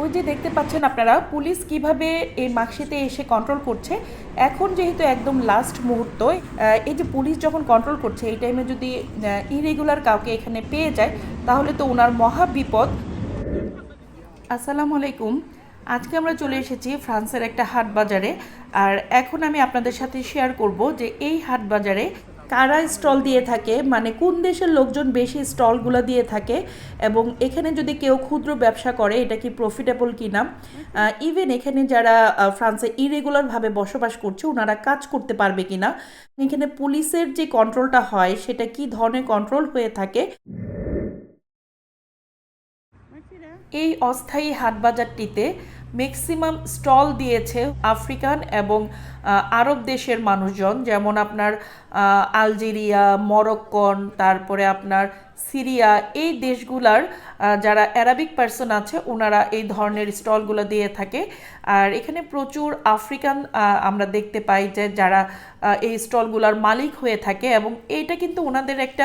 ওই যে দেখতে পাচ্ছেন আপনারা, পুলিশ কীভাবে এই মার্কশিটে এসে কন্ট্রোল করছে? এখন যেহেতু একদম লাস্ট মুহূর্ত এই যে পুলিশ যখন কন্ট্রোল করছে, এই টাইমে যদি ইরেগুলার কাউকে এখানে পেয়ে যায়, তাহলে তো ওনার মহা বিপদ। আসসালামু আলাইকুম। আজকে আমরা চলে এসেছি ফ্রান্সের একটা হাট বাজারে, আর এখন আমি আপনাদের সাথে শেয়ার করব যে এই হাট বাজারে কারা স্টল দিয়ে থাকে? মানে কোন দেশের লোকজন বেশি স্টলগুলো দিয়ে থাকে? এবং এখানে যদি কেউ ক্ষুদ্র ব্যবসা করে, এটা কি প্রফিটেবল কি কিনা ইভেন এখানে যারা ফ্রান্সে ইরেগুলারভাবে বসবাস করছে, ওনারা কাজ করতে পারবে কি না এখানে পুলিশের যে কন্ট্রোলটা হয়, সেটা কি ধরনের কন্ট্রোল হয়ে থাকে? এই অস্থায়ী হাটবাজারটিতে ম্যাক্সিমাম স্টল দিয়েছে আফ্রিকান এবং আরব দেশের মানুষজন, যেমন আপনার আলজেরিয়া, মরক্কন, তারপরে আপনার সিরিয়া, এই দেশগুলার যারা অ্যারাবিক পার্সন আছে ওনারা এই ধরনের স্টলগুলো দিয়ে থাকে। আর এখানে প্রচুর আফ্রিকান আমরা দেখতে পাই যে যারা এই স্টলগুলার মালিক হয়ে থাকে এবং এইটা কিন্তু ওনাদের একটা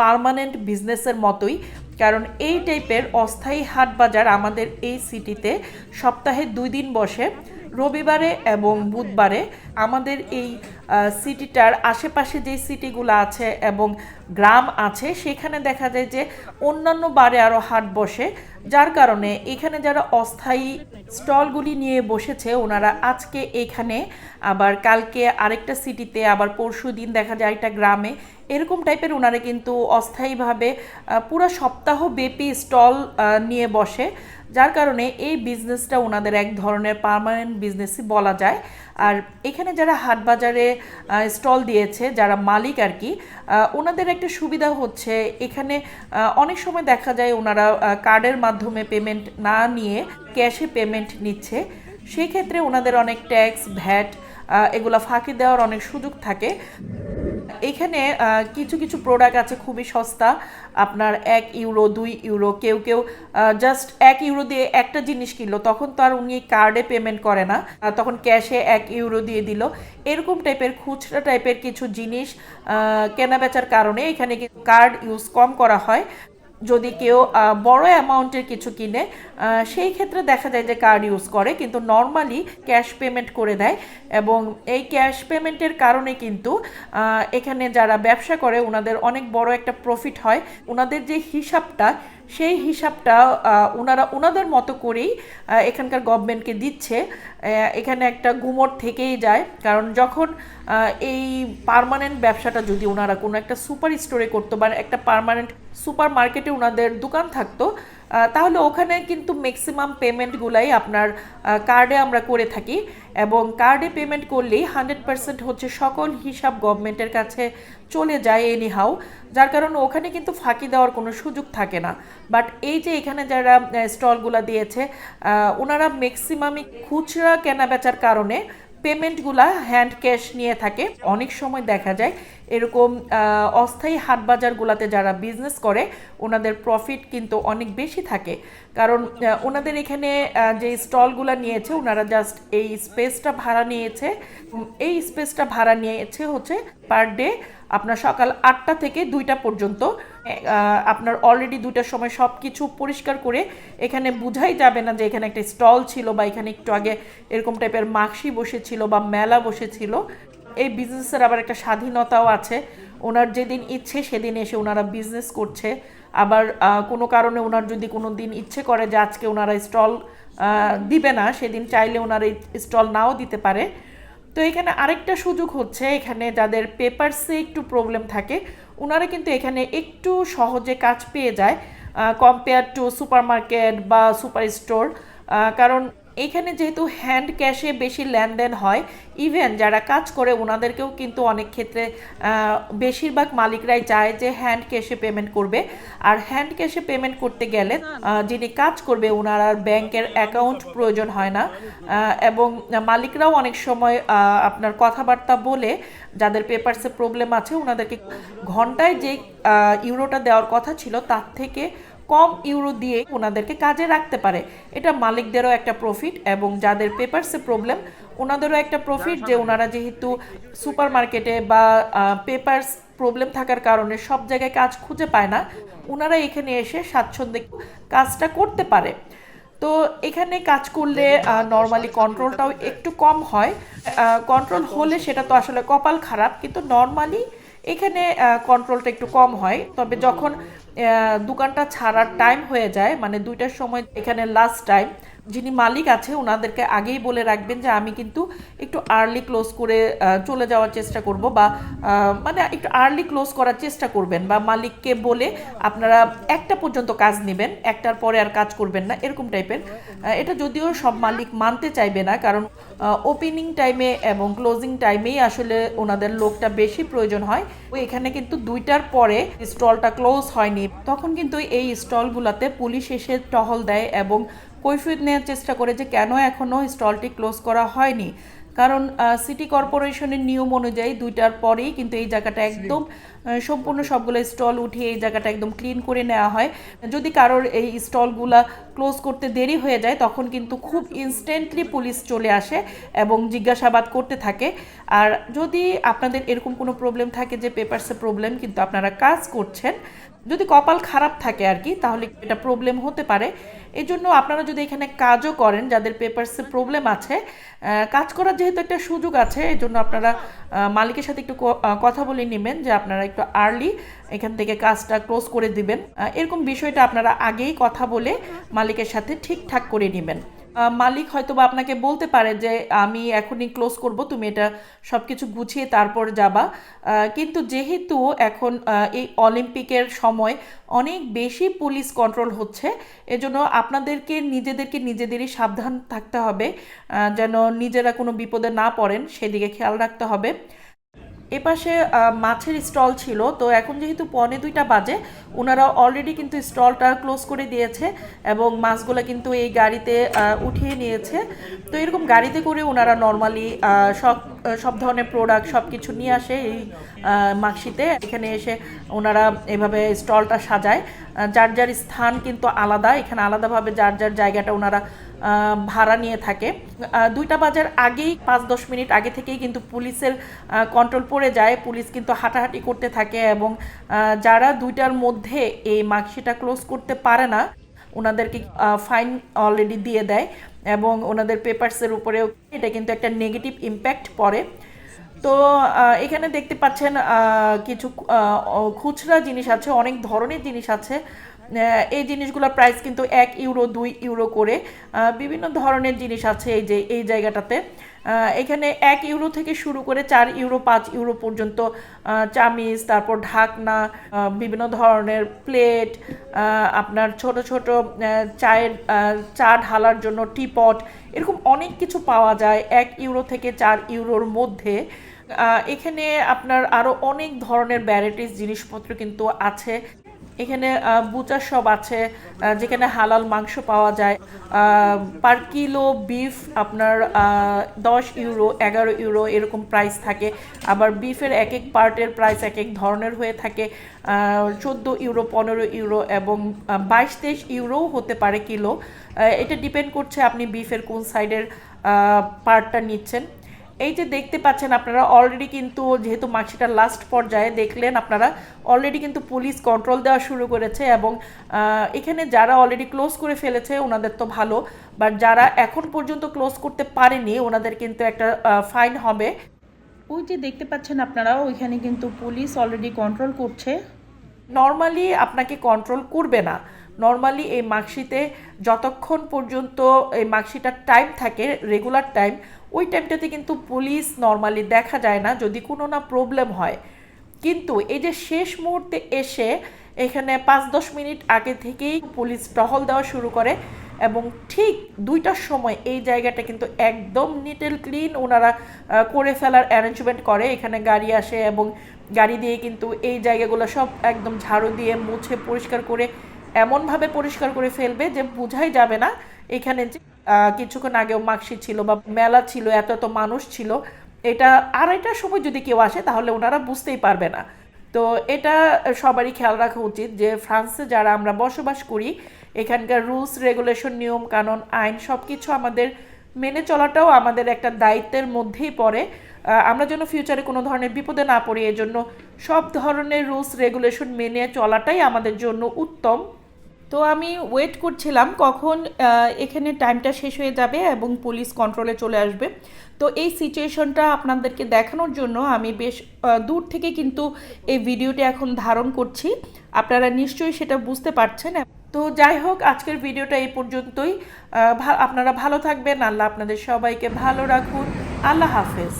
পার্মানেন্ট বিজনেসের মতোই, কারণ এই টাইপের অস্থায়ী হাট বাজার আমাদের এই সিটিতে সপ্তাহে দুই দিন বসে। রবিবারে এবং বুধবারে আমাদের এই সিটিটার আশেপাশে যে সিটিগুলো আছে এবং গ্রাম আছে, সেখানে দেখা যায় যে অন্যান্য বারে আরও হাট বসে। যার কারণে এখানে যারা অস্থায়ী স্টলগুলি নিয়ে বসেছে, ওনারা আজকে এখানে, আবার কালকে আরেকটা সিটিতে, আবার পরশু দিন দেখা যায় একটা গ্রামে। এরকম টাইপের ওনারা কিন্তু অস্থায়ীভাবে পুরো সপ্তাহ ব্যাপী স্টল নিয়ে বসে। যার কারণে এই বিজনেসটা ওনাদের এক ধরনের পার্মানেন্ট বিজনেসই বলা যায়। আর এখানে যারা হাট বাজারে স্টল দিয়েছে, যারা মালিক আর কি ওনাদের একটা সুবিধা হচ্ছে এখানে অনেক সময় দেখা যায় ওনারা কার্ডের মাধ্যমে পেমেন্ট না নিয়ে ক্যাশে পেমেন্ট নিচ্ছে। সেই ক্ষেত্রে ওনাদের অনেক ট্যাক্স ভ্যাট এগুলো ফাঁকি দেওয়ার অনেক সুযোগ থাকে। এখানে কিছু কিছু প্রোডাক্ট আছে খুবই সস্তা। আপনার এক ইউরো দুই ইউরো কেউ কেউ জাস্ট এক ইউরো দিয়ে একটা জিনিস কিনলো, তখন তো আর উনি কার্ডে পেমেন্ট করে না। তখন ক্যাশে এক ইউরো দিয়ে দিল। এরকম টাইপের খুচরা টাইপের কিছু জিনিস কেনাবেচার কেনা বেচার কারণে এখানে কার্ড ইউজ কম করা হয়। যদি কেউ বড় অ্যামাউন্টের কিছু কিনে সেই ক্ষেত্রে দেখা যায় যে কার্ড ইউজ করে, কিন্তু নর্মালি ক্যাশ পেমেন্ট করে দেয় এবং এই ক্যাশ পেমেন্টের কারণে কিন্তু এখানে যারা ব্যবসা করে ওনাদের অনেক বড় একটা প্রফিট হয়। ওনাদের যে হিসাবটা সেই হিসাবটা ওনারা ওনাদের মতো করেই এখানকার গভর্নমেন্টকে দিচ্ছে। এখানে একটা গুমট থেকেই যায়। কারণ যখন এই পারমানেন্ট ব্যবসাটা যদি ওনারা কোনো একটা সুপার স্টোরে করতো বা একটা পারমানেন্ট সুপার মার্কেটে ওনাদের দোকান থাকতো তাহলে ওখানে কিন্তু ম্যাক্সিমাম পেমেন্টগুলাই আপনার কার্ডে আমরা করে থাকি এবং কার্ডে পেমেন্ট করলেই হান্ড্রেড পার্সেন্ট হচ্ছে সকল হিসাব গভর্নমেন্টের কাছে চলে যায় এনি হাউ যার কারণে ওখানে কিন্তু ফাঁকি দেওয়ার কোনো সুযোগ থাকে না। বাট এই যে এখানে যারা স্টলগুলো দিয়েছে ওনারা ম্যাক্সিমামই খুচরা কেনা বেচার কারণে পেমেন্টগুলা হ্যান্ড ক্যাশ নিয়ে থাকে। অনেক সময় দেখা যায় এরকম অস্থায়ী হাট বাজারগুলোতে যারা বিজনেস করে, ওনাদের প্রফিট কিন্তু অনেক বেশি থাকে। কারণ ওনাদের এখানে যে স্টলগুলো নিয়েছে, ওনারা জাস্ট এই স্পেসটা ভাড়া নিয়েছে। এই স্পেসটা ভাড়া নিয়েছে হচ্ছে পার ডে আপনার সকাল আটটা থেকে দুইটা পর্যন্ত। আপনার অলরেডি দুইটার সময় সব কিছু পরিষ্কার করে এখানে বুঝাই যাবে না যে এখানে একটা স্টল ছিল বা এখানে একটু আগে এরকম টাইপের মাখি বসেছিল বা মেলা বসেছিল। এই বিজনেসের আবার একটা স্বাধীনতাও আছে। ওনার যেদিন ইচ্ছে, সেদিন এসে ওনারা বিজনেস করছে। আবার কোনো কারণে ওনার যদি কোনো দিন ইচ্ছে করে যে আজকে ওনারা স্টল দিবে না, সেদিন চাইলে ওনারা স্টল নাও দিতে পারে। তো এখানে আরেকটা সুযোগ হচ্ছে, এখানে যাদের পেপারসে একটু প্রবলেম থাকে, ওনারা কিন্তু এখানে একটু সহজে কাজ পেয়ে যায় কম্পেয়ার টু সুপার মার্কেট বা সুপার স্টোর কারণ এখানে যেহেতু হ্যান্ড ক্যাশে বেশি লেনদেন হয় ইভেন যারা কাজ করে ওনাদেরকেও কিন্তু অনেক ক্ষেত্রে বেশিরভাগ মালিকরাই চায় যে হ্যান্ড ক্যাশে পেমেন্ট করবে। আর হ্যান্ড ক্যাশে পেমেন্ট করতে গেলে যিনি কাজ করবে ওনার আর ব্যাংকের অ্যাকাউন্ট প্রয়োজন হয় না। এবং মালিকরাও অনেক সময় আপনার কথাবার্তা বলে যাদের পেপারসে প্রবলেম আছে ওনাদেরকে ঘন্টায় যে ইউরোটা দেওয়ার কথা ছিল, তার থেকে কম ইউরো দিয়ে ওনাদেরকে কাজে রাখতে পারে। এটা মালিকদেরও একটা প্রফিট এবং যাদের পেপারসে প্রবলেম ওনাদেরও একটা প্রফিট যে ওনারা যেহেতু সুপার মার্কেটে বা পেপারস প্রবলেম থাকার কারণে সব জায়গায় কাজ খুঁজে পায় না, ওনারা এখানে এসে স্বাচ্ছন্দ্যে কাজটা করতে পারে। তো এখানে কাজ করলে নর্মালি কন্ট্রোলটাও একটু কম হয়। কন্ট্রোল হলে সেটা তো আসলে কপাল খারাপ, কিন্তু নর্মালি এখানে কন্ট্রোলটা একটু কম হয়। তবে যখন দোকানটা ছাড়ার টাইম হয়ে যায় মানে দুইটার সময় এখানে লাস্ট টাইম যিনি মালিক আছে, ওনাদেরকে আগেই বলে রাখবেন যে আমি কিন্তু একটু আর্লি ক্লোজ করে চলে যাওয়ার চেষ্টা করব বা মানে একটু আর্লি ক্লোজ করার চেষ্টা করবেন বা মালিককে বলে আপনারা একটা পর্যন্ত কাজ নেবেন, একটার পরে আর কাজ করবেন না, এরকম টাইপের। এটা যদিও সব মালিক মানতে চাইবে না, কারণ ওপেনিং টাইমে এবং ক্লোজিং টাইমেই আসলে ওনাদের লোকটা বেশি প্রয়োজন হয়। ওই এখানে কিন্তু দুইটার পরে স্টলটা ক্লোজ হয়নি। তখন কিন্তু এই স্টলগুলোতে পুলিশ এসে টহল দেয় এবং কৈফিয়ত নেওয়ার চেষ্টা করে যে কেন এখনও স্টলটি ক্লোজ করা হয়নি। কারণ সিটি কর্পোরেশনের নিয়ম অনুযায়ী দুইটার পরেই কিন্তু এই জায়গাটা একদম সম্পূর্ণ সবগুলো স্টল উঠিয়ে এই জায়গাটা একদম ক্লিন করে নেওয়া হয়। যদি কারোর এই স্টলগুলা ক্লোজ করতে দেরি হয়ে যায়, তখন কিন্তু খুব ইনস্ট্যান্টলি পুলিশ চলে আসে এবং জিজ্ঞাসাবাদ করতে থাকে। আর যদি আপনাদের এরকম কোনো প্রবলেম থাকে যে পেপারসে প্রবলেম, কিন্তু আপনারা কাজ করছেন, যদি কপাল খারাপ থাকে আর কি, তাহলে এটা প্রবলেম হতে পারে। এই জন্য আপনারা যদি এখানে কাজও করেন, যাদের পেপারসে প্রবলেম আছে কাজ করার যেহেতু একটা সুযোগ আছে এই জন্য আপনারা মালিকের সাথে একটু কথা বলে নেবেন যে আপনারা একটু আর্লি এখান থেকে কাজটা ক্লোজ করে দিবেন। এরকম বিষয়টা আপনারা আগেই কথা বলে মালিকের সাথে ঠিকঠাক করে নেবেন। মালিক হয়তো বা আপনাকে বলতে পারে যে, আমি এখনই ক্লোজ করব, তুমি এটা সব কিছু গুছিয়ে তারপর যাবা। কিন্তু যেহেতু এখন এই অলিম্পিকের সময় অনেক বেশি পুলিশ কন্ট্রোল হচ্ছে, এজন্য আপনাদেরকে, নিজেদেরকে নিজেদেরই সাবধান থাকতে হবে। যেন নিজেরা কোনো বিপদে না পড়েন, সেদিকে খেয়াল রাখতে হবে। এপাশে মাছের স্টল ছিল। তো এখন যেহেতু পনে দুইটা বাজে ওনারা অলরেডি কিন্তু স্টলটা ক্লোজ করে দিয়েছে এবং মাছগুলো কিন্তু এই গাড়িতে উঠিয়ে নিয়েছে। তো এরকম গাড়িতে করে ওনারা নর্মালি সব সব ধরনের প্রোডাক্ট সব কিছু নিয়ে আসে এই মাকশিতে এখানে এসে ওনারা এভাবে স্টলটা সাজায়। যার যার স্থান কিন্তু আলাদা। এখানে আলাদাভাবে যার যার জায়গাটা ওনারা ভাড়া নিয়ে থাকে। দুইটা বাজার আগেই পাঁচ দশ মিনিট আগে থেকেই কিন্তু পুলিশের কন্ট্রোল পড়ে যায়। পুলিশ কিন্তু হাঁটাহাঁটি করতে থাকে এবং যারা দুইটার মধ্যে এই মার্কশিটটা ক্লোজ করতে পারে না, ওনাদেরকে ফাইন অলরেডি দিয়ে দেয় এবং ওনাদের পেপার্সের উপরেও এটা কিন্তু একটা নেগেটিভ ইম্প্যাক্ট পড়ে। তো এখানে দেখতে পাচ্ছেন কিছু খুচরা জিনিস আছে, অনেক ধরনের জিনিস আছে। এই জিনিসগুলোর প্রাইস কিন্তু এক ইউরো দুই ইউরো করে বিভিন্ন ধরনের জিনিস আছে এই যে, এই জায়গাটাতে। এখানে এক ইউরো থেকে শুরু করে চার ইউরো পাঁচ ইউরো পর্যন্ত চামিচ, তারপর ঢাকনা বিভিন্ন ধরনের প্লেট আপনার ছোট ছোট চায়ের চা ঢালার জন্য টিপট এরকম অনেক কিছু পাওয়া যায় এক ইউরো থেকে চার ইউরোর মধ্যে। এখানে আপনার আরও অনেক ধরনের ভ্যারাইটিস জিনিসপত্র কিন্তু আছে। এখানে বুচার সব আছে যেখানে হালাল মাংস পাওয়া যায়। পার কিলো বিফ আপনার দশ ইউরো এগারো ইউরো এরকম প্রাইস থাকে। আবার বিফের এক এক পার্টের প্রাইস এক এক ধরনের হয়ে থাকে। চোদ্দ ইউরো পনেরো ইউরো এবং বাইশ, তেইশ ইউরোও হতে পারে কিলো এটা ডিপেন্ড করছে আপনি বিফের কোন সাইডের পার্টটা নিচ্ছেন। এই যে দেখতে পাচ্ছেন আপনারা অলরেডি কিন্তু যেহেতু মার্কশিটার লাস্ট পর্যায়ে দেখলেন, আপনারা অলরেডি কিন্তু পুলিশ কন্ট্রোল দেওয়া শুরু করেছে এবং এখানে যারা অলরেডি ক্লোজ করে ফেলেছে, ওনাদের তো ভালো বাট যারা এখন পর্যন্ত ক্লোজ করতে পারেনি, ওনাদের কিন্তু একটা ফাইন হবে। ওই যে দেখতে পাচ্ছেন আপনারা, ওইখানে কিন্তু পুলিশ অলরেডি কন্ট্রোল করছে। নর্মালি আপনাকে কন্ট্রোল করবে না। নর্মালি এই মার্কশিটে যতক্ষণ পর্যন্ত এই মার্কশিটার টাইম থাকে রেগুলার টাইম ওই টাইমটাতে কিন্তু পুলিশ নর্মালি দেখা যায় না, যদি কোনো না প্রবলেম হয়। কিন্তু এই যে শেষ মুহূর্তে এসে এখানে পাঁচ দশ মিনিট আগে থেকেই পুলিশ টহল দেওয়া শুরু করে এবং ঠিক দুইটার সময় এই জায়গাটা কিন্তু একদম নিট অ্যান্ড ক্লিন ওনারা করে ফেলার অ্যারেঞ্জমেন্ট করে। এখানে গাড়ি আসে এবং গাড়ি দিয়ে কিন্তু এই জায়গাগুলো সব একদম ঝাড়ু দিয়ে মুছে পরিষ্কার করে এমনভাবে পরিষ্কার করে ফেলবে যে বোঝাই যাবে না এখানে যে কিছুক্ষণ আগেও মাকসি ছিল বা মেলা ছিল, এত এত মানুষ ছিল। এটা আড়াইটার সময় যদি কেউ আসে, তাহলে ওনারা বুঝতেই পারবে না। তো এটা সবারই খেয়াল রাখা উচিত যে ফ্রান্সে যারা আমরা বসবাস করি, এখানকার রুলস, রেগুলেশন, নিয়ম, কানুন, আইন সব কিছু আমাদের মেনে চলাটাও আমাদের একটা দায়িত্বের মধ্যেই পড়ে। আমরা যেন ফিউচারে কোনো ধরনের বিপদে না পড়ি, এজন্য সব ধরনের রুলস, রেগুলেশন মেনে চলাটাই আমাদের জন্য উত্তম। তো আমি ওয়েট করছিলাম কখন এখানে টাইমটা শেষ হয়ে যাবে এবং পুলিশ কন্ট্রোলে চলে আসবে। তো এই সিচুয়েশনটা আপনাদেরকে দেখানোর জন্য আমি বেশ দূর থেকে কিন্তু এই ভিডিওটি এখন ধারণ করছি। আপনারা নিশ্চয়ই সেটা বুঝতে পারছেন। তো যাই হোক, আজকের ভিডিওটা এই পর্যন্তই। আপনারা ভালো থাকবেন। আল্লাহ আপনাদের সবাইকে ভালো রাখুন। আল্লাহ হাফেজ।